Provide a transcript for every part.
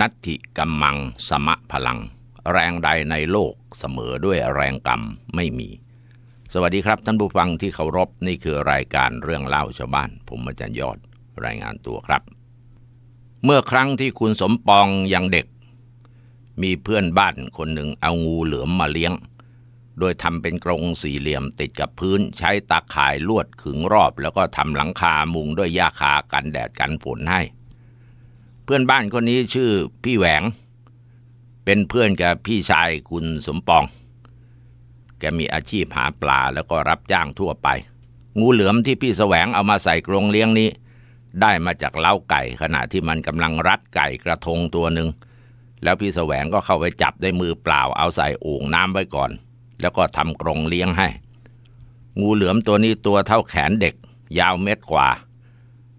นัตถิกัมมังสมะพลัง แรงใดในโลกเสมอด้วยแรงกรรมไม่มี สวัสดีครับท่านผู้ฟังที่เคารพนี่คือรายการเรื่องเล่าชาวบ้าน ผมอาจารย์ยอดรายงานตัวครับ เมื่อครั้งที่คุณสมปองยังเด็ก มีเพื่อนบ้านคนหนึ่งเอางูเหลือมมาเลี้ยง โดยทำเป็นกรงสี่เหลี่ยมติดกับพื้นใช้ตาข่ายลวดขึงรอบ แล้วก็ทำหลังคามุงด้วยหญ้าคากันแดดกันฝนให้ เพื่อนบ้านคนนี้ชื่อพี่แหวง เป็นเพื่อนกับพี่ชายคุณสมปอง แกมีอาชีพหาปลาแล้วก็รับจ้างทั่วไป งูเหลือมที่พี่แสวงเอามาใส่กรงเลี้ยงนี้ ได้มาจากเล้าไก่ขณะที่มันกำลังรัดไก่กระทงตัวหนึ่งแล้วพี่แสวงก็เข้าไปจับด้วยมือเปล่าเอาใส่โอ่งน้ำไว้ก่อน แล้วก็ทำกรงเลี้ยงให้ งูเหลือมตัวนี้ตัวเท่าแขนเด็ก ยาวเม็ดกว่า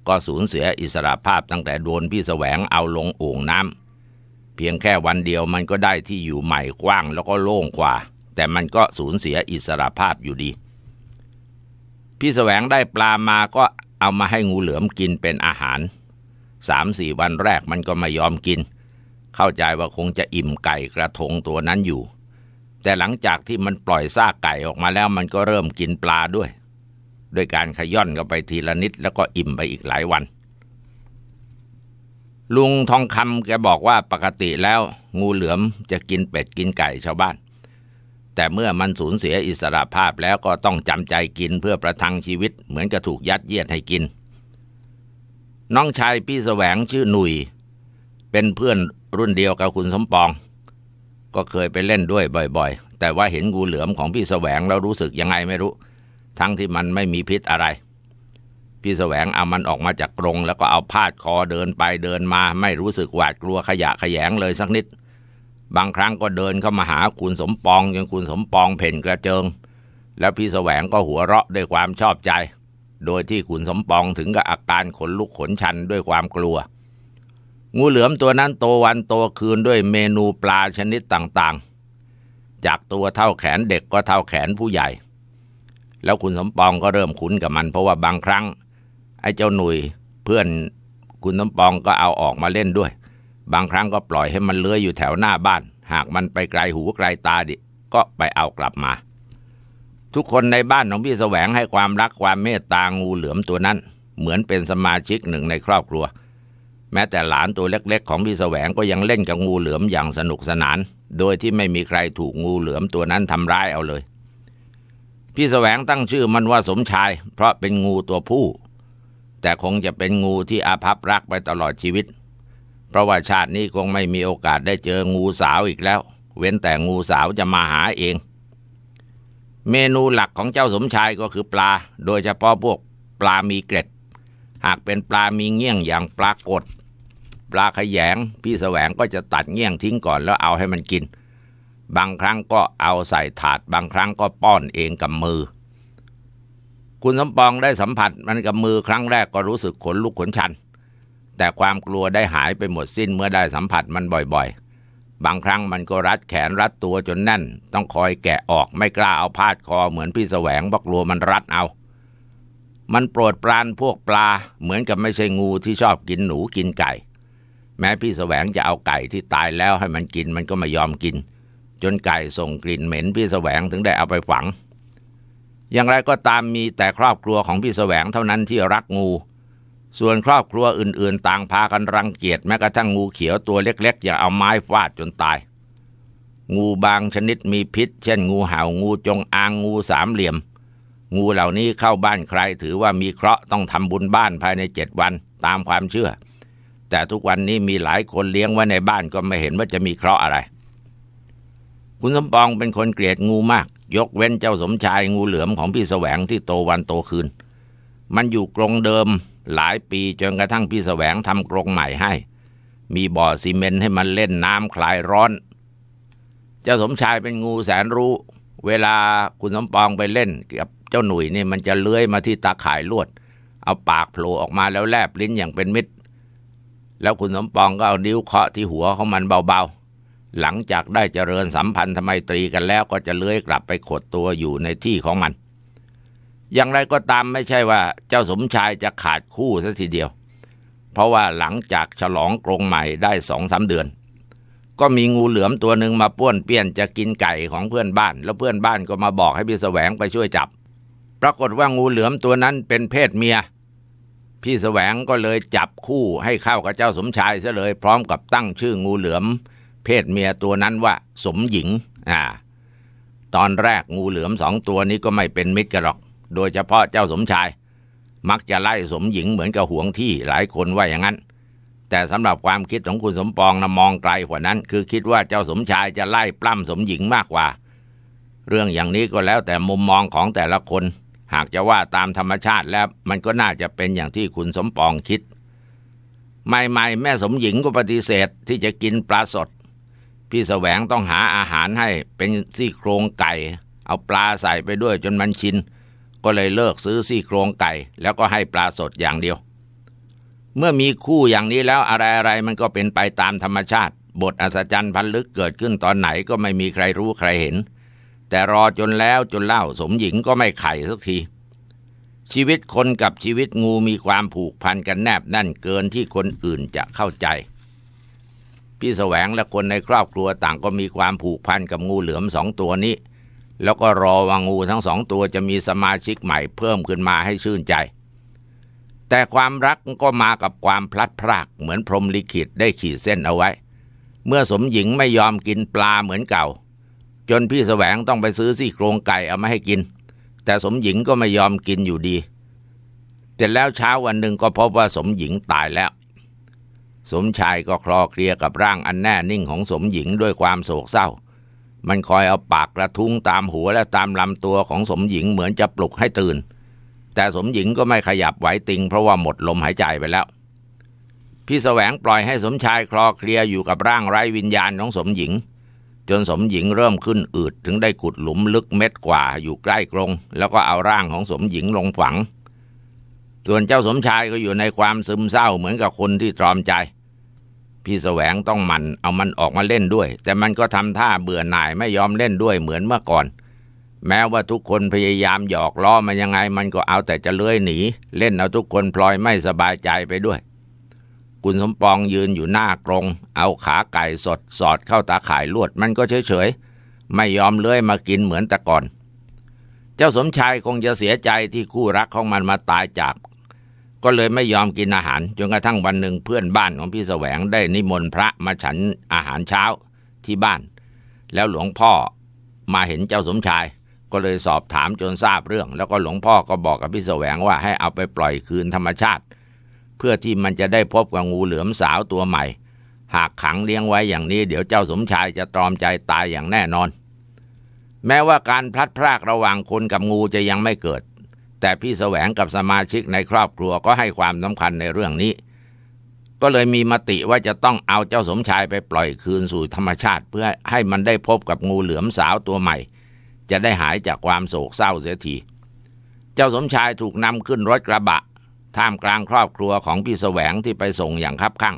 ก็สูญเสียอิสระภาพตั้งแต่โดนพี่แสวงเอาลงโอ่งน้ำเพียงแค่วันเดียวมันก็ได้ที่อยู่ใหม่กว้างแล้วก็โล่งกว่า แต่มันก็สูญเสียอิสระภาพอยู่ดี พี่แสวงได้ปลามาก็เอามาให้งูเหลือมกินเป็นอาหารสามสี่วันแรกมันก็ไม่ยอมกิน เข้าใจว่าคงจะอิ่มไก่กระทงตัวนั้นอยู่ แต่หลังจากที่มันปล่อยซากไก่ออกมาแล้วมันก็เริ่มกินปลาด้วย โดยการขย่อนเข้าไปทีละนิด แล้วก็อิ่มไปอีกหลายวัน ลุงทองคำแกบอกว่าปกติแล้วงูเหลือมจะกินเป็ดกินไก่ชาวบ้าน แต่เมื่อมันสูญเสียอิสระภาพแล้วก็ต้องจำใจกินเพื่อประทังชีวิต เหมือนกับถูกยัดเยียดให้กิน น้องชายพี่แสวงชื่อหนุย เป็นเพื่อนรุ่นเดียวกับคุณสมปอง ก็เคยไปเล่นด้วยบ่อย ๆ แต่ว่าเห็นงูเหลือมของพี่แสวงแล้วรู้สึกยังไงไม่รู้ ทั้งที่มันไม่มีพิษอะไร พี่แสวงเอามันออกมาจากกรงแล้วก็เอาพาดคอเดินไปเดินมาไม่รู้สึกหวาดกลัวขยะขยงเลยสักนิด บางครั้งก็เดินเข้ามาหาคุณสมปองจนคุณสมปองเพ่นกระเจิง แล้วพี่แสวงก็หัวเราะด้วยความชอบใจ โดยที่คุณสมปองถึงกับอาการขนลุกขนชันด้วยความกลัว งูเหลือมตัวนั้นโตวันโตคืนด้วยเมนูปลาชนิดต่างๆ จากตัวเท่าแขนเด็กก็เท่าแขนผู้ใหญ่ แล้วคุณสมปองก็เริ่มคุ้นกับมัน เพราะว่าบางครั้ง ไอ้เจ้าหนุ่ยเพื่อนคุณสมปองก็เอาออกมาเล่นด้วย บางครั้งก็ปล่อยให้มันเลื้อยอยู่แถวหน้าบ้าน หากมันไปไกลหูไกลตาดิ ก็ไปเอากลับมา ทุกคนในบ้านของพี่แสวงให้ความรักความเมตตางูเหลือมตัวนั้น เหมือนเป็นสมาชิกหนึ่งในครอบครัว แม้แต่หลานตัวเล็ก ๆ ของพี่แสวงก็ยังเล่นกับงูเหลือมอย่างสนุกสนาน โดยที่ไม่มีใครถูกงูเหลือมตัวนั้นทำร้ายเอาเลย พี่แสวงตั้งชื่อมันว่าสมชาย เพราะเป็นงูตัวผู้ แต่คงจะเป็นงูที่อาภัพรักไปตลอดชีวิต เพราะว่าชาตินี้คงไม่มีโอกาสได้เจองูสาวอีกแล้ว เว้นแต่งูสาวจะมาหาเอง เมนูหลักของเจ้าสมชายก็คือปลา โดยเฉพาะพวกปลามีเกล็ด หากเป็นปลามีเงี้ยงอย่างปลากดปลาขยง พี่แสวงก็จะตัดเงี้ยงทิ้งก่อนแล้วเอาให้มันกิน บางครั้งก็เอาใส่ถาด บางครั้งก็ป้อนเองกับมือ คุณสมปองได้สัมผัสมันกับมือครั้งแรกก็รู้สึกขนลุกขนชัน แต่ความกลัวได้หายไปหมดสิ้นเมื่อได้สัมผัสมันบ่อยๆ บางครั้งมันก็รัดแขนรัดตัวจนแน่น ต้องคอยแกะออกไม่กล้าเอาพาดคอเหมือนพี่แสวงเพราะกลัวมันรัดเอา มันโปรดปรานพวกปลาเหมือนกับไม่ใช่งูที่ชอบกินหนูกินไก่ แม้พี่แสวงจะเอาไก่ที่ตายแล้วให้มันกินมันก็ไม่ยอมกิน จนไก่ส่งกลิ่นเหม็นพี่แสวงถึงได้เอาไปฝัง อย่างไรก็ตามมีแต่ครอบครัวของพี่แสวงเท่านั้นที่รักงู ส่วนครอบครัวอื่นๆ ต่างพากันรังเกียจแม้กระทั่งงูเขียวตัวเล็กๆ อย่าเอาไม้ฟาดจนตาย งูบางชนิดมีพิษ เช่น งูเห่างูจงอางงูสามเหลี่ยม งูเหล่านี้เข้าบ้านใครถือว่ามีเคราะห์ต้องทำบุญบ้านภายในเจ็ดวันตามความเชื่อ แต่ทุกวันนี้มีหลายคนเลี้ยงไว้ในบ้านก็ไม่เห็นว่าจะมีเคราะห์อะไร คุณสมปองเป็นคนเกลียดงูมาก ยกเว้นเจ้าสมชายงูเหลือมของพี่แสวงที่โตวันโตคืน มันอยู่กรงเดิมหลายปีจนกระทั่งพี่แสวงทำกรงใหม่ให้ มีบ่อซีเมนต์ให้มันเล่นน้ำคลายร้อน เจ้าสมชายเป็นงูแสนรู้ เวลาคุณสมปองไปเล่นกับเจ้าหนุ่ยนี่มันจะเลื้อยมาที่ตาข่ายลวด เอาปากโผล่ออกมาแล้วแลบลิ้นอย่างเป็นมิตร แล้วคุณสมปองก็เอานิ้วเคาะที่หัวของมันเบาๆ หลังจากได้เจริญสัมพันธไมตรีกันแล้วก็จะเลื้อยกลับไปขดตัวอยู่ในที่ของมัน อย่างไรก็ตามไม่ใช่ว่าเจ้าสมชายจะขาดคู่ซะทีเดียว เพราะว่าหลังจากฉลองกรงใหม่ได้สองสาเดือน ก็มีงูเหลือมตัวหนึ่งมาป้วนเปี้ยนจะกินไก่ของเพื่อนบ้าน แล้วเพื่อนบ้านก็มาบอกให้พี่แสวงไปช่วยจับ ปรากฏว่างูเหลือมตัวนั้นเป็นเพศเมีย พี่แสวงก็เลยจับคู่ให้เข้ากับเจ้าสมชายซะเลย พร้อมกับตั้งชื่องูเหลือม เพศเมียตัวนั้นว่า สมหญิง อ่า ตอนแรกงูเหลือมสองตัวนี้ก็ไม่เป็นมิตรกันหรอก โดยเฉพาะเจ้าสมชาย มักจะไล่สมหญิงเหมือนกับหวงที่หลายคนว่าอย่างนั้น แต่สำหรับความคิดของคุณสมปองนะมองไกลกว่านั้น คือคิดว่าเจ้าสมชายจะไล่ปล้ำสมหญิงมากกว่า เรื่องอย่างนี้ก็แล้วแต่มุมมองของแต่ละคน หากจะว่าตามธรรมชาติแล้วมันก็น่าจะเป็นอย่างที่คุณสมปองคิดใหม่ๆแม่สมหญิงก็ปฏิเสธที่จะกินปลาสด พี่แสวงต้องหาอาหารให้เป็นซี่โครงไก่ เอาปลาใส่ไปด้วยจนมันชิน ก็เลยเลิกซื้อซี่โครงไก่ แล้วก็ให้ปลาสดอย่างเดียว เมื่อมีคู่อย่างนี้แล้วอะไรอะไรๆมันก็เป็นไปตามธรรมชาติ บทอัศจรรย์พันลึกเกิดขึ้นตอนไหนก็ไม่มีใครรู้ใครเห็น แต่รอจนแล้วจนเล่าสมหญิงก็ไม่ไข่สักทีชีวิตคนกับชีวิตงูมีความผูกพันกันแนบแน่นเกินที่คนอื่นจะเข้าใจ พี่แสวงและคนในครอบครัวต่างก็มีความผูกพันกับงูเหลือมสองตัวนี้ แล้วก็รอว่างูทั้งสองตัวจะมีสมาชิกใหม่เพิ่มขึ้นมาให้ชื่นใจ แต่ความรักก็มากับความพลัดพรากเหมือนพรหมลิขิตได้ขีดเส้นเอาไว้ เมื่อสมหญิงไม่ยอมกินปลาเหมือนเก่า จนพี่แสวงต้องไปซื้อซี่โครงไก่เอามาให้กิน แต่สมหญิงก็ไม่ยอมกินอยู่ดี แต่แล้วเช้าวันหนึ่งก็พบว่าสมหญิงตายแล้ว สมชายก็คลอเคลียกับร่างอันแน่นิ่งของสมหญิงด้วยความโศกเศร้า มันคอยเอาปากกระทุ้งตามหัวและตามลำตัวของสมหญิงเหมือนจะปลุกให้ตื่น แต่สมหญิงก็ไม่ขยับไหวติงเพราะว่าหมดลมหายใจไปแล้ว พี่แสวงปล่อยให้สมชายคลอเคลียอยู่กับร่างไร้วิญญาณของสมหญิง จนสมหญิงเริ่มขึ้นอืดถึงได้ขุดหลุมลึกเม็ดกว่าอยู่ใกล้กรง แล้วก็เอาร่างของสมหญิงลงฝัง ส่วนเจ้าสมชายก็อยู่ในความซึมเศร้าเหมือนกับคนที่ตรอมใจ พี่แสวงต้องมันเอามันออกมาเล่นด้วย แต่มันก็ทำท่าเบื่อหน่ายไม่ยอมเล่นด้วยเหมือนเมื่อก่อน แม้ว่าทุกคนพยายามหยอกล้อมันยังไง มันก็เอาแต่จะเลื้อยหนี เล่นเอาทุกคนพลอยไม่สบายใจไปด้วย คุณสมปองยืนอยู่หน้ากรง เอาขาไก่สดสอดเข้าตาข่ายลวดมันก็เฉยๆไม่ยอมเลื้อยมากินเหมือนแต่ก่อน เจ้าสมชายคงจะเสียใจที่คู่รักของมันมาตายจาก ก็เลยไม่ยอมกินอาหารจนกระทั่งวันหนึ่งเพื่อนบ้านของพี่แสวงได้นิมนต์พระมาฉันอาหารเช้าที่บ้าน แล้วหลวงพ่อมาเห็นเจ้าสมชาย ก็เลยสอบถามจนทราบเรื่อง แล้วก็หลวงพ่อก็บอกกับพี่แสวงว่าให้เอาไปปล่อยคืนธรรมชาติ เพื่อที่มันจะได้พบกับงูเหลือมสาวตัวใหม่ หากขังเลี้ยงไว้อย่างนี้ เดี๋ยวเจ้าสมชายจะตรอมใจตายอย่างแน่นอน แม้ว่าการพลัดพรากระหว่างคนกับงูจะยังไม่เกิด แต่พี่แสวงกับสมาชิกในครอบครัวก็ให้ความสำคัญในเรื่องนี้ ก็เลยมีมติว่าจะต้องเอาเจ้าสมชายไปปล่อยคืนสู่ธรรมชาติ เพื่อให้มันได้พบกับงูเหลือมสาวตัวใหม่ จะได้หายจากความโศกเศร้าเสียที เจ้าสมชายถูกนำขึ้นรถกระบะ ท่ามกลางครอบครัวของพี่แสวงที่ไปส่งอย่างคับข้าง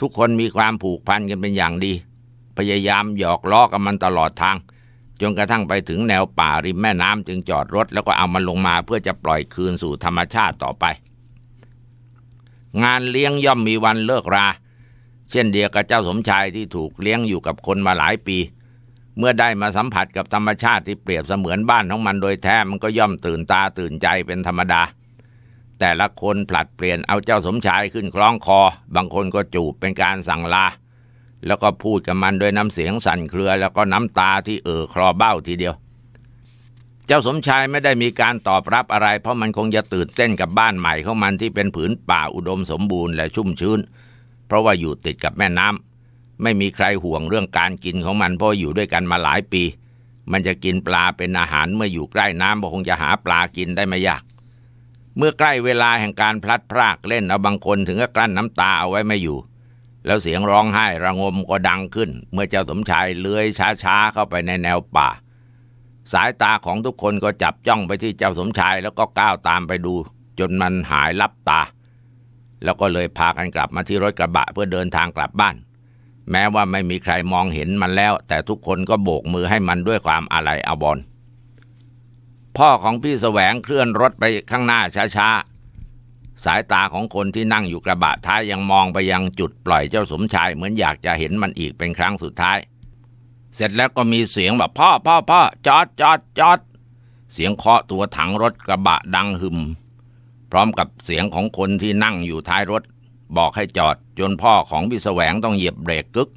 ทุกคนมีความผูกพันกันเป็นอย่างดี พยายามหยอกล้อกับมันตลอดทาง จนกระทั่งไปถึงแนวป่าริมแม่น้ำจึงจอดรถ แล้วก็เอามันลงมาเพื่อจะปล่อยคืนสู่ธรรมชาติต่อไป งานเลี้ยงย่อมมีวันเลิกรา เช่นเดียวกับเจ้าสมชายที่ถูกเลี้ยงอยู่กับคนมาหลายปี เมื่อได้มาสัมผัสกับธรรมชาติที่เปรียบเสมือนบ้านของมันโดยแท้มันก็ย่อมตื่นตาตื่นใจเป็นธรรมดา แต่ละคนผลัดเปลี่ยนเอาเจ้าสมชายขึ้นคล้องคอ บางคนก็จูบเป็นการสั่งลา แล้วก็พูดกับมันด้วยน้ำเสียงสั่นเครือ แล้วก็น้ำตาที่เอ่อคลอเบ้าทีเดียว เจ้าสมชายไม่ได้มีการตอบรับอะไร เพราะมันคงจะตื่นเต้นกับบ้านใหม่ของมันที่เป็นผืนป่าอุดมสมบูรณ์และชุ่มชื้น เพราะว่าอยู่ติดกับแม่น้ำไม่มีใครห่วงเรื่องการกินของมันเพราะอยู่ด้วยกันมาหลายปี มันจะกินปลาเป็นอาหารเมื่ออยู่ใกล้น้ำก็คงจะหาปลากินได้ไม่ยากเมื่อใกล้เวลาแห่งการพลัดพรากเล่นเอาบางคนถึงกับกลั้นน้ำตาเอาไว้ไม่อยู่ แล้วเสียงร้องไห้ระงมก็ดังขึ้น เมื่อเจ้าสมชายเลื้อยช้าๆเข้าไปในแนวป่า สายตาของทุกคนก็จับจ้องไปที่เจ้าสมชายแล้วก็ก้าวตามไปดู จนมันหายลับตา แล้วก็เลยพากันกลับมาที่รถกระบะเพื่อเดินทางกลับบ้าน แม้ว่าไม่มีใครมองเห็นมันแล้ว แต่ทุกคนก็โบกมือให้มันด้วยความอาลัยอาบรณ์พ่อของพี่แสวงเคลื่อนรถไปข้างหน้าช้าๆ สายตาของคนที่นั่งอยู่กระบะท้ายยังมองไปยังจุดปล่อยเจ้าสมชายเหมือนอยากจะเห็นมันอีกเป็นครั้งสุดท้าย เสร็จแล้วก็มีเสียงแบบพ่อพ่อพ่อจอดจอดจอดเสียงเคาะตัวถังรถกระบะดังหึม พร้อมกับเสียงของคนที่นั่งอยู่ท้ายรถ บอกให้จอดจนพ่อของพี่แสวงต้องเหยียบเบรกกึก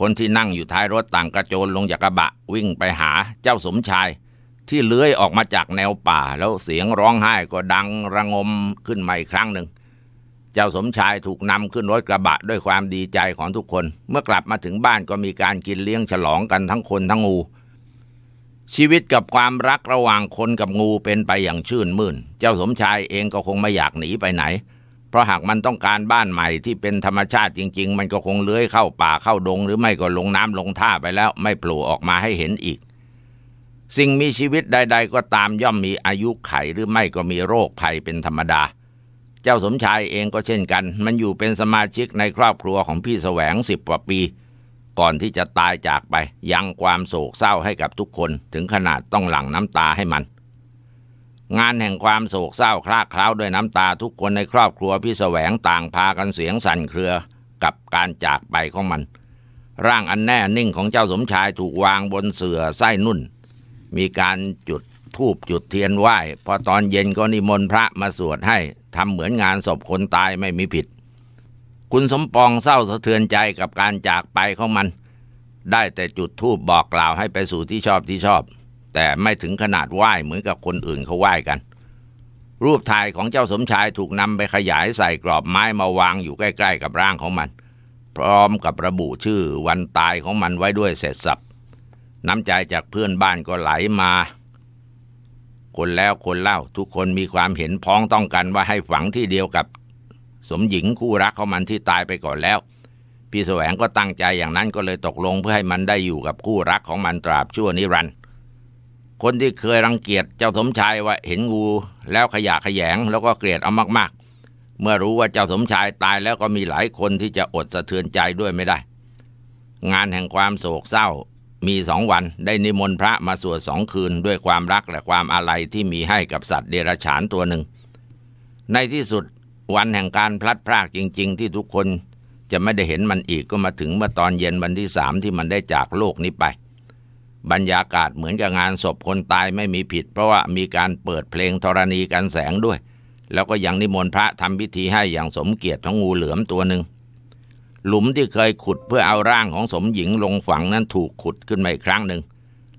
คนที่นั่งอยู่ท้ายรถต่างกระโจนลงจากกระบะวิ่งไปหาเจ้าสมชาย ที่เลื้อยออกมาจากแนวป่า แล้วเสียงร้องไห้ก็ดังระงมขึ้นมาอีกครั้งหนึ่ง เจ้าสมชายถูกนำขึ้นรถกระบะด้วยความดีใจของทุกคน เมื่อกลับมาถึงบ้านก็มีการกินเลี้ยงฉลองกันทั้งคนทั้งงู ชีวิตกับความรักระหว่างคนกับงูเป็นไปอย่างชื่นมื่น เจ้าสมชายเองก็คงไม่อยากหนีไปไหน เพราะหากมันต้องการบ้านใหม่ที่เป็นธรรมชาติจริง ๆ มันก็คงเลื้อยเข้าป่าเข้าดง หรือไม่ก็ลงน้ำลงท่าไปแล้วไม่โผล่ออกมาให้เห็นอีก สิ่งมีชีวิตใด ๆ ก็ตามย่อมมีอายุไขหรือไม่ก็มีโรคภัยเป็นธรรมดา เจ้าสมชายเองก็เช่นกัน มันอยู่เป็นสมาชิกในครอบครัวของพี่แสวงสิบกว่าปี ก่อนที่จะตายจากไป ยังความโศกเศร้าให้กับทุกคนถึงขนาดต้องหลั่งน้ำตาให้มัน งานแห่งความโศกเศร้าคลาคล้าวด้วยน้ำตาทุกคนในครอบครัวพี่แสวงต่างพากันเสียงสั่นเครือกับการจากไปของมันร่างอันแน่นิ่งของเจ้าสมชายถูกวางบนเสื่อไส้นุ่น มีการจุดธูปจุดเทียนไหว้พอตอนเย็นก็นิมนต์พระมาสวดให้ทำเหมือนงานศพคนตายไม่มีผิด คุณสมปองเศร้าสะเทือนใจกับการจากไปของมัน ได้แต่จุดธูปบอกกล่าวให้ไปสู่ที่ชอบที่ชอบ แต่ไม่ถึงขนาดไหว้เหมือนกับคนอื่นเขาไหว้กัน รูปถ่ายของเจ้าสมชายถูกนำไปขยายใส่กรอบไม้มาวางอยู่ใกล้ ๆ กับร่างของมัน พร้อมกับระบุชื่อวันตายของมันไว้ด้วยเสร็จสับ น้ำใจจากเพื่อนบ้านก็ไหลมา คนแล้วคนเล่าทุกคนมีความเห็นพ้องต้องกันว่าให้ฝังที่เดียวกับ สมหญิงคู่รักของมันที่ตายไปก่อนแล้ว พี่แสวงก็ตั้งใจอย่างนั้นก็เลยตกลงเพื่อให้มันได้อยู่กับคู่รักของมันตราบชั่วนิรันดร์คนที่เคยรังเกียจเจ้าสมชายว่าเห็นงูแล้วขยะแขยงแล้วก็เกลียดเอามาก ๆ เมื่อรู้ว่าเจ้าสมชายตายแล้วก็มีหลายคนที่จะอดสะเทือนใจด้วยไม่ได้ งานแห่งความโศกเศร้า มีสองวันได้นิมนต์พระมาสวดสองคืนด้วยความรักและความอาลัยที่มีให้กับสัตว์เดรัจฉานตัวหนึ่ง ในที่สุดวันแห่งการพลัดพรากจริง ๆ ที่ทุกคนจะไม่ได้เห็นมันอีกก็มาถึงเมื่อตอนเย็นวันที่สามที่มันได้จากโลกนี้ไป บรรยากาศเหมือนกับงานศพคนตายไม่มีผิด เพราะว่ามีการเปิดเพลงธรณีกันแสงด้วย แล้วก็ยังนิมนต์พระทำพิธีให้อย่างสมเกียรติของงูเหลือมตัวหนึ่ง หลุมที่เคยขุดเพื่อเอาร่างของสมหญิงลงฝังนั้นถูกขุดขึ้นมาอีกครั้งหนึ่ง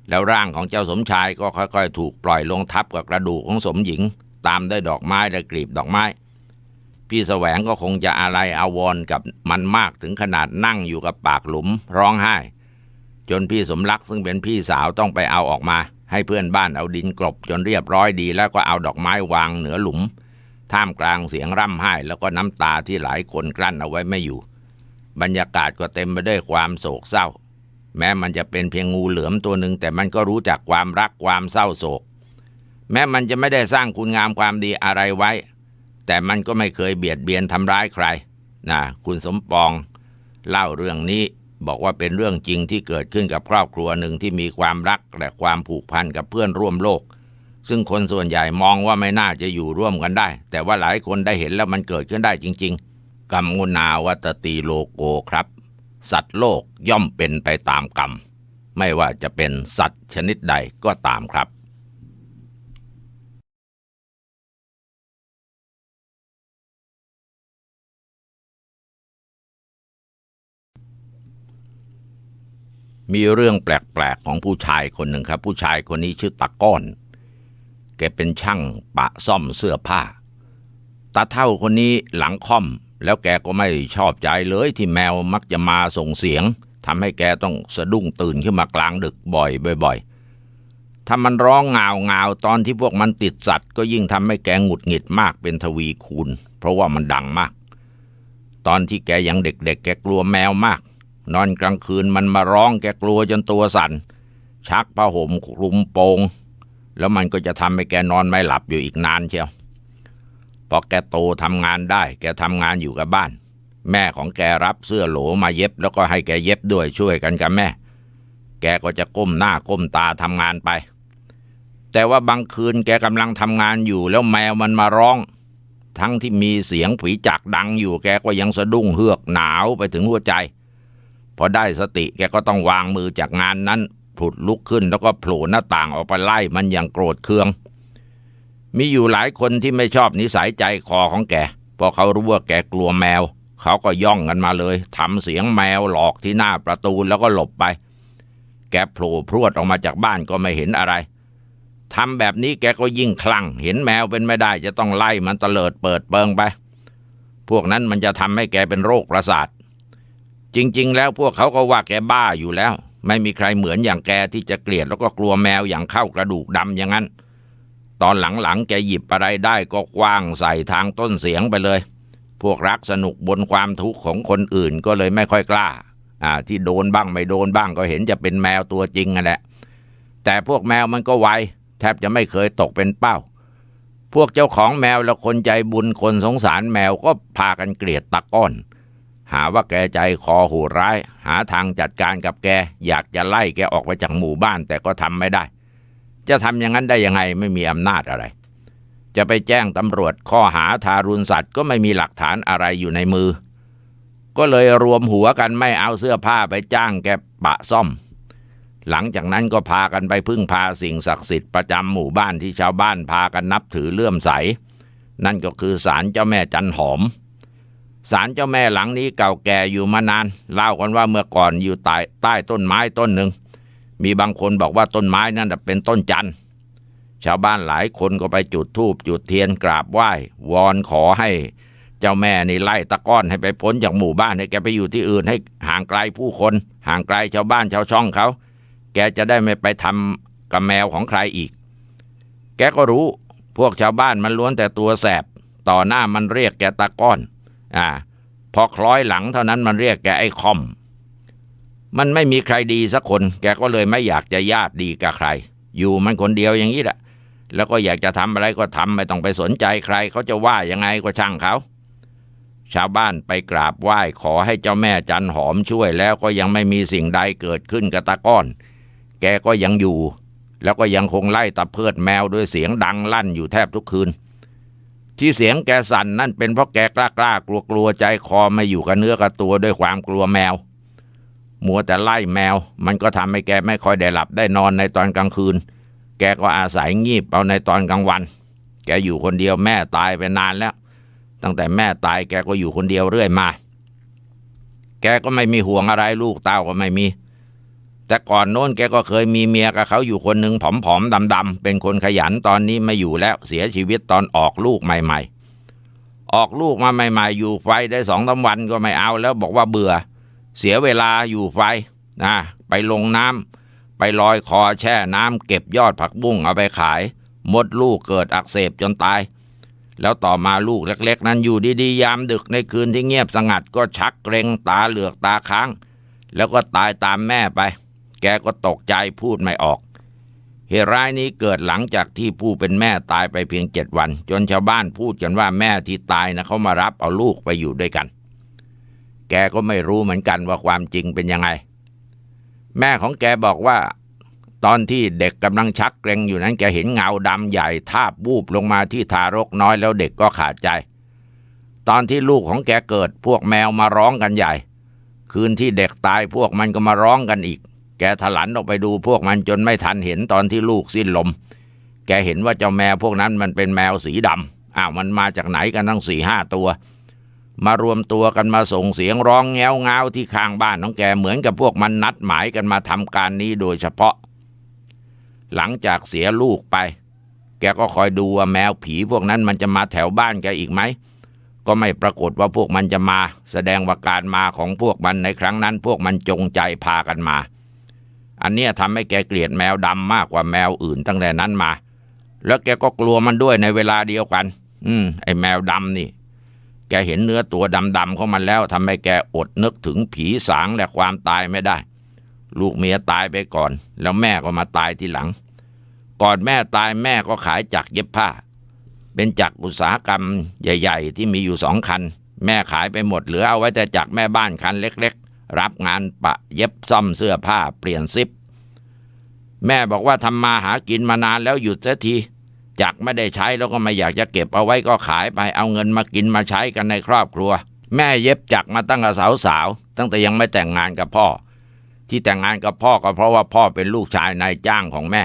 แล้วร่างของเจ้าสมชายก็ค่อยๆ ถูกปล่อยลงทับกับกระดูกของสมหญิง ตามด้วยดอกไม้และกลีบดอกไม้ พี่แสวงก็คงจะอะไรอาวรณ์กับมันมากถึงขนาดนั่งอยู่กับปากหลุมร้องไห้ จนพี่สมรักซึ่งเป็นพี่สาวต้องไปเอาออกมา ให้เพื่อนบ้านเอาดินกลบจนเรียบร้อยดีแล้วก็เอาดอกไม้วางเหนือหลุม ท่ามกลางเสียงร่ำไห้ แล้วก็น้ำตาที่หลายคนกลั้นเอาไว้ไม่อยู่ บรรยากาศก็เต็มไปด้วยความโศกเศร้า แม้มันจะเป็นเพียงงูเหลือมตัวหนึ่งแต่มันก็รู้จักความรักความเศร้าโศก แม้มันจะไม่ได้สร้างคุณงามความดีอะไรไว้ แต่มันก็ไม่เคยเบียดเบียนทำร้ายใครนะคุณสมปอง เล่าเรื่องนี้บอกว่าเป็นเรื่องจริงที่เกิดขึ้นกับครอบครัวหนึ่งที่มีความรักและความผูกพันกับเพื่อนร่วมโลก ซึ่งคนส่วนใหญ่มองว่าไม่น่าจะอยู่ร่วมกันได้ แต่ว่าหลายคนได้เห็นแล้วมันเกิดขึ้นได้จริง ๆ กรรมุนาวัตตีโลโกครับ สัตว์โลกย่อมเป็นไปตามกรรม ไม่ว่าจะเป็นสัตว์ชนิดใดก็ตามครับ มีเรื่องแปลกๆของผู้ชายคนหนึ่งครับ ผู้ชายคนนี้ชื่อตะก้อน แกเป็นช่างปะซ่อมเสื้อผ้าตาเท่าคนนี้หลังค่อม แล้วแกก็ไม่ชอบใจเลยที่แมวมักจะมาส่งเสียงทำให้แกต้องสะดุ้งตื่นขึ้นมากลางดึกบ่อยบ่อยๆถ้ามันร้องงาวงาวตอนที่พวกมันติดสัตว์ ก็ยิ่งทำให้แกหงุดหงิดมากเป็นทวีคูณ เพราะว่ามันดังมาก ตอนที่แกยังเด็ก ๆ แกกลัวแมวมาก นอนกลางคืนมันมาร้องแกกลัวจนตัวสั่นชักผ้าห่มคลุมโปง แล้วมันก็จะทำให้แกนอนไม่หลับอยู่อีกนานเชียว พอแกโตทำงานได้ แกทำงานอยู่กับบ้าน แม่ของแกรับเสื้อโหลมาเย็บ แล้วก็ให้แกเย็บด้วยช่วยกันกับแม่ แกก็จะก้มหน้าก้มตาทำงานไป แต่ว่าบางคืนแกกำลังทำงานอยู่ แล้วแมวมันมาร้อง ทั้งที่มีเสียงผีจักดังอยู่ แกก็ยังสะดุ้งเฮือกหนาวไปถึงหัวใจ พอได้สติแกก็ต้องวางมือจากงานนั้นผุดลุกขึ้นแล้วก็โผล่หน้าต่างออกไปไล่มันอย่างโกรธเคือง มีอยู่หลายคนที่ไม่ชอบนิสัยใจคอของแกพอเขารู้ว่าแกกลัวแมว เขาก็ย่องกันมาเลยทำเสียงแมวหลอกที่หน้าประตูแล้วก็หลบไป แกโผล่พรวดออกมาจากบ้านก็ไม่เห็นอะไรทำแบบนี้แกก็ยิ่งคลั่ง เห็นแมวเป็นไม่ได้จะต้องไล่มันเตลิดเปิดเปิงไป พวกนั้นมันจะทำให้แกเป็นโรคประสาท จริง ๆ แล้วพวกเขาก็ว่าแกบ้าอยู่แล้ว ไม่มีใครเหมือนอย่างแกที่จะเกลียดแล้วก็กลัวแมวอย่างเข้ากระดูกดำอย่างนั้น ตอนหลังๆแกหยิบอะไรได้ก็กว้างใส่ทางต้นเสียงไปเลย พวกรักสนุกบนความทุกข์ของคนอื่นก็เลยไม่ค่อยกล้าอ่าที่โดนบ้างไม่โดนบ้างก็เห็นจะเป็นแมวตัวจริงนั่นแหละ แต่พวกแมวมันก็ไวแทบจะไม่เคยตกเป็นเป้า พวกเจ้าของแมวและคนใจบุญคนสงสารแมวก็พากันเกลียดตะก้อน หาว่าแกใจคอโหดร้าย หาทางจัดการกับแก อยากจะไล่แกออกไปจากหมู่บ้านแต่ก็ทำไม่ได้ จะทำอย่างนั้นได้ยังไงไม่มีอำนาจอะไร จะไปแจ้งตำรวจข้อหาทารุณสัตว์ก็ไม่มีหลักฐานอะไรอยู่ในมือ ก็เลยรวมหัวกันไม่เอาเสื้อผ้าไปจ้างแกปะซ่อม หลังจากนั้นก็พากันไปพึ่งพาสิ่งศักดิ์สิทธิ์ประจำหมู่บ้านที่ชาวบ้านพากันนับถือเลื่อมใส นั่นก็คือศาลเจ้าแม่จันหอมศาลเจ้าแม่หลังนี้เก่าแก่อยู่มานานเล่ากันว่าเมื่อก่อนอยู่ใต้ใต้ต้นไม้ต้นหนึ่ง มีบางคนบอกว่าต้นไม้นั่นเป็นต้นจันชาวบ้านหลายคนก็ไปจุดธูปจุดเทียนกราบไหว้วอนขอให้เจ้าแม่นี่ไล่ตะก้อนให้ไปพ้นจากหมู่บ้านให้แกไปอยู่ที่อื่นให้ห่างไกลผู้คน ห่างไกลชาวบ้านชาวช่องเขา แกจะได้ไม่ไปทำกับแมวของใครอีก แกก็รู้พวกชาวบ้านมันล้วนแต่ตัวแสบ ต่อหน้ามันเรียกแกตะก้อน อ่า พอคล้อยหลังเท่านั้นมันเรียกแกไอ้คอม มันไม่มีใครดีสักคน แกก็เลยไม่อยากจะญาติดีกับใคร อยู่มันคนเดียวอย่างนี้แหละ แล้วก็อยากจะทำอะไรก็ทำไม่ต้องไปสนใจใคร เขาจะว่ายังไงก็ช่างเขา ชาวบ้านไปกราบไหว้ขอให้เจ้าแม่จันหอมช่วยแล้วก็ยังไม่มีสิ่งใดเกิดขึ้นกับตะก้อน แกก็ยังอยู่ แล้วก็ยังคงไล่ตะเพิดแมวด้วยเสียงดังลั่นอยู่แทบทุกคืนที่เสียงแกสั่นนั่นเป็นเพราะแกกล้ากล้ากลัวกลัวใจคอไม่อยู่กับเนื้อกับตัวด้วยความกลัวแมว มัวแต่ไล่แมว มันก็ทำให้แกไม่ค่อยได้หลับได้นอนในตอนกลางคืน แกก็อาศัยงีบเอาในตอนกลางวัน แกอยู่คนเดียวแม่ตายไปนานแล้ว ตั้งแต่แม่ตายแกก็อยู่คนเดียวเรื่อยมา แกก็ไม่มีห่วงอะไรลูกเต้าก็ไม่มี แต่ก่อนโน้นแกก็เคยมีเมียกับเขาอยู่คนหนึ่งผอมๆดำๆเป็นคนขยันตอนนี้ไม่อยู่แล้วเสียชีวิตตอนออกลูกใหม่ ๆ ออกลูกมาใหม่ ๆ อยู่ไฟได้สองสาวันก็ไม่เอาแล้วบอกว่าเบื่อ เสียเวลาอยู่ไฟนะไปลงน้ำไปลอยคอแช่น้ำเก็บยอดผักบุ้งเอาไปขาย มดลูกเกิดอักเสบจนตาย แล้วต่อมาลูกเล็ก ๆ นั้นอยู่ดีๆ ยามดึกในคืนที่เงียบสงัดก็ชักเกรงตาเหลือกตาค้าง แล้วก็ตายตามแม่ไป แกก็ตกใจพูดไม่ออกเหตุร้ายนี้เกิดหลังจากที่ผู้เป็นแม่ตายไปเพียงเจ็ดวัน จนชาวบ้านพูดกันว่าแม่ที่ตายนะเขามารับเอาลูกไปอยู่ด้วยกัน แกก็ไม่รู้เหมือนกันว่าความจริงเป็นยังไง แม่ของแกบอกว่า ตอนที่เด็กกำลังชักเกรงอยู่นั้นแกเห็นเงาดำใหญ่ทาบวูบลงมาที่ทารกน้อยแล้วเด็กก็ขาดใจ ตอนที่ลูกของแกเกิดพวกแมวมาร้องกันใหญ่ คืนที่เด็กตายพวกมันก็มาร้องกันอีก แกถลันออกไปดูพวกมันจนไม่ทันเห็นตอนที่ลูกสิ้นลม แกเห็นว่าเจ้าแมวพวกนั้นมันเป็นแมวสีดำอ้าวมันมาจากไหนกันทั้งสี่ห้าตัว มารวมตัวกันมาส่งเสียงร้องแงวงาวที่ข้างบ้านของแกเหมือนกับพวกมันนัดหมายกันมาทำการนี้โดยเฉพาะ หลังจากเสียลูกไป แกก็คอยดูว่าแมวผีพวกนั้นมันจะมาแถวบ้านแกอีกไหม ก็ไม่ปรากฏว่าพวกมันจะมา แสดงว่าการมาของพวกมันในครั้งนั้น พวกมันจงใจพากันมา อันนี้ทำให้แกเกลียดแมวดำมากกว่าแมวอื่นตั้งแต่นั้นมา แล้วแกก็กลัวมันด้วยในเวลาเดียวกัน อืมไอแมวดำนี่ แกเห็นเนื้อตัวดำๆของมันแล้วทำให้แกอดนึกถึงผีสางและความตายไม่ได้ ลูกเมียตายไปก่อน แล้วแม่ก็มาตายทีหลัง ก่อนแม่ตายแม่ก็ขายจักเย็บผ้า เป็นจักอุตสาหกรรมใหญ่ ๆ ที่มีอยู่สองคัน แม่ขายไปหมดเหลือเอาไว้แต่จักแม่บ้านคันเล็ก ๆ รับงานปะเย็บซ่อมเสื้อผ้าเปลี่ยนซิป แม่บอกว่าทำมาหากินมานานแล้วหยุดเสียที จากไม่ได้ใช้แล้วก็ไม่อยากจะเก็บเอาไว้ก็ขายไปเอาเงินมากินมาใช้กันในครอบครัว แม่เย็บจักมาตั้งแต่สาวๆตั้งแต่ยังไม่แต่งงานกับพ่อ ที่แต่งงานกับพ่อก็เพราะว่าพ่อเป็นลูกชายนายจ้างของแม่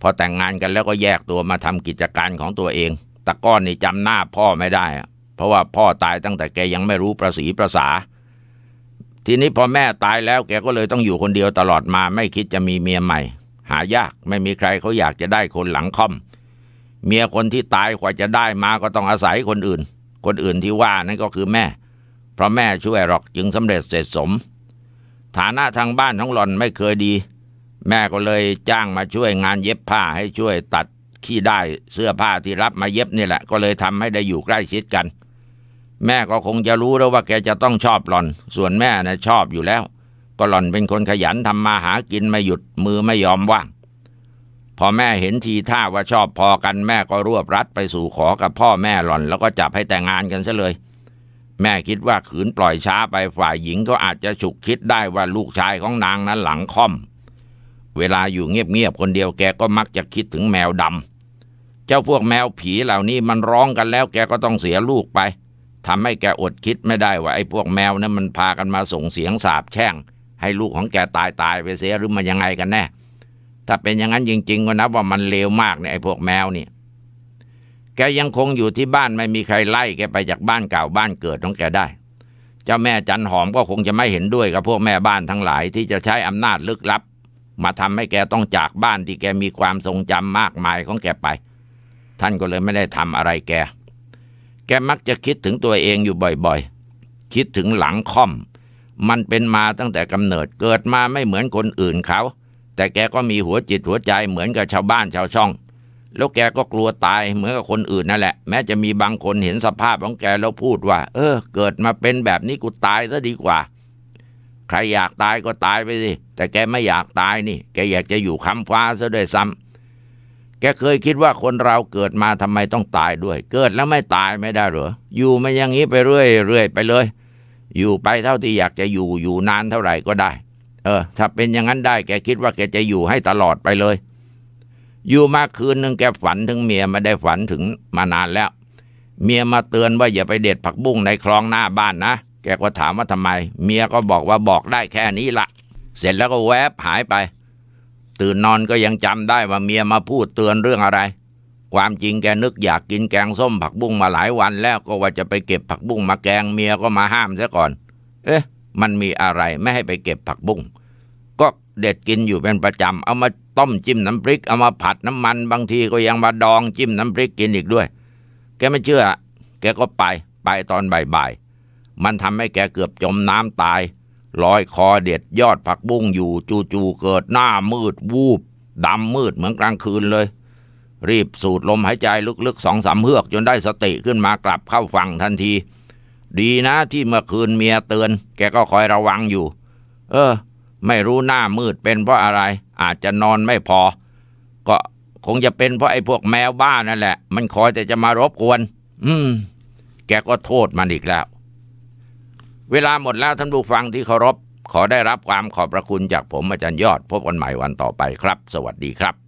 พอแต่งงานกันแล้วก็แยกตัวมาทำกิจการของตัวเองตะก้อนนี่จำหน้าพ่อไม่ได้ เพราะว่าพ่อตายตั้งแต่แกยังไม่รู้ประสีประสาทีนี้พอแม่ตายแล้วแกก็เลยต้องอยู่คนเดียวตลอดมา ไม่คิดจะมีเมียใหม่ หายากไม่มีใครเขาอยากจะได้คนหลังค่อม เมียคนที่ตายกว่าจะได้มาก็ต้องอาศัยคนอื่น คนอื่นที่ว่านั่นก็คือแม่ เพราะแม่ช่วยหรอกจึงสำเร็จเสร็จสม ฐานะทางบ้านของหล่อนไม่เคยดี แม่ก็เลยจ้างมาช่วยงานเย็บผ้าให้ช่วยตัดขี้ได้เสื้อผ้าที่รับมาเย็บนี่แหละ ก็เลยทำให้ได้อยู่ใกล้ชิดกัน แม่ก็คงจะรู้แล้วว่าแกจะต้องชอบหล่อน ส่วนแม่นะชอบอยู่แล้ว ก็หล่อนเป็นคนขยันทำมาหากินไม่หยุดมือไม่ยอมว่าง พอแม่เห็นทีท่าว่าชอบพอกันแม่ก็รวบรัดไปสู่ขอกับพ่อแม่หล่อน แล้วก็จับให้แต่งงานกันซะเลย แม่คิดว่าขืนปล่อยช้าไปฝ่ายหญิงก็อาจจะฉุกคิดได้ว่าลูกชายของนางนั้นหลังค่อม เวลาอยู่เงียบๆคนเดียวแกก็มักจะคิดถึงแมวดำเจ้าพวกแมวผีเหล่านี้มันร้องกันแล้วแกก็ต้องเสียลูกไปทำให้แกอดคิดไม่ได้ว่าไอ้พวกแมวนั้นมันพากันมาส่งเสียงสาบแช่ง ให้ลูกของแกตายตายไปเสียหรือมันยังไงกันแน่ ถ้าเป็นอย่างนั้นจริง ๆ ก็นับว่ามันเลวมากเนี่ยไอ้พวกแมวเนี่ย แกยังคงอยู่ที่บ้านไม่มีใครไล่แกไปจากบ้านเก่าบ้านเกิดของแกได้ เจ้าแม่จันหอมก็คงจะไม่เห็นด้วยกับพวกแม่บ้านทั้งหลายที่จะใช้อำนาจลึกลับ มาทำให้แกต้องจากบ้านที่แกมีความทรงจำมากมายของแกไป ท่านก็เลยไม่ได้ทำอะไรแก แกมักจะคิดถึงตัวเองอยู่บ่อยๆ คิดถึงหลังค่อม มันเป็นมาตั้งแต่กำเนิดเกิดมาไม่เหมือนคนอื่นเขา แต่แกก็มีหัวจิตหัวใจเหมือนกับชาวบ้านชาวช่อง แล้วแกก็กลัวตายเหมือนกับคนอื่นนั่นแหละ แม้จะมีบางคนเห็นสภาพของแกแล้วพูดว่า เออ เกิดมาเป็นแบบนี้กูตายซะดีกว่า ใครอยากตายก็ตายไปสิ แต่แกไม่อยากตายนี่ แกอยากจะอยู่คำฟ้าซะด้วยซ้ำแกเคยคิดว่าคนเราเกิดมาทำไมต้องตายด้วย เกิดแล้วไม่ตายไม่ได้เหรอ อยู่มาอย่างนี้ไปเรื่อยเรื่อยไปเลย อยู่ไปเท่าที่อยากจะอยู่อยู่นานเท่าไหร่ก็ได้ เออ ถ้าเป็นอย่างนั้นได้แกคิดว่าแกจะอยู่ให้ตลอดไปเลย อยู่มาคืนหนึ่งแกฝันถึงเมียไม่ได้ฝันถึงมานานแล้ว เมียมาเตือนว่าอย่าไปเด็ดผักบุ้งในคลองหน้าบ้านนะแกก็ถามว่าทำไม เมียก็บอกว่าบอกได้แค่นี้ละเสร็จแล้วก็แวบหายไป ตื่นนอนก็ยังจำได้ว่าเมียมาพูดเตือนเรื่องอะไร ความจริงแกนึกอยากกินแกงส้มผักบุ้งมาหลายวันแล้วก็ว่าจะไปเก็บผักบุ้งมาแกงเมียก็มาห้ามซะก่อน เอ๊ะ มันมีอะไรไม่ให้ไปเก็บผักบุ้งก็เด็ดกินอยู่เป็นประจำเอามาต้มจิ้มน้ำพริกเอามาผัดน้ำมัน บางทีก็ยังมาดองจิ้มน้ำพริกกินอีกด้วย แกไม่เชื่อ แกก็ไปไปตอนบ่ายๆมันทำให้แกเกือบจมน้ำตายลอยคอเด็ดยอดผักบุ้งอยู่จู่ๆเกิดหน้ามืดวูบดำมืดเหมือนกลางคืนเลย รีบสูดลมหายใจลึกๆสองสามเฮือกจนได้สติขึ้นมากลับเข้าฝั่งทันที ดีนะที่เมื่อคืนเมียเตือน แกก็คอยระวังอยู่ เออ ไม่รู้หน้ามืดเป็นเพราะอะไร อาจจะนอนไม่พอ ก็คงจะเป็นเพราะไอ้พวกแมวบ้านั่นแหละ มันคอยแต่จะมารบกวน อืม แกก็โทษมันอีกแล้ว เวลาหมดแล้วท่านผู้ฟังที่เคารพขอได้รับความขอบพระคุณจากผมอาจารย์ยอด พบกันใหม่วันต่อไปครับ สวัสดีครับ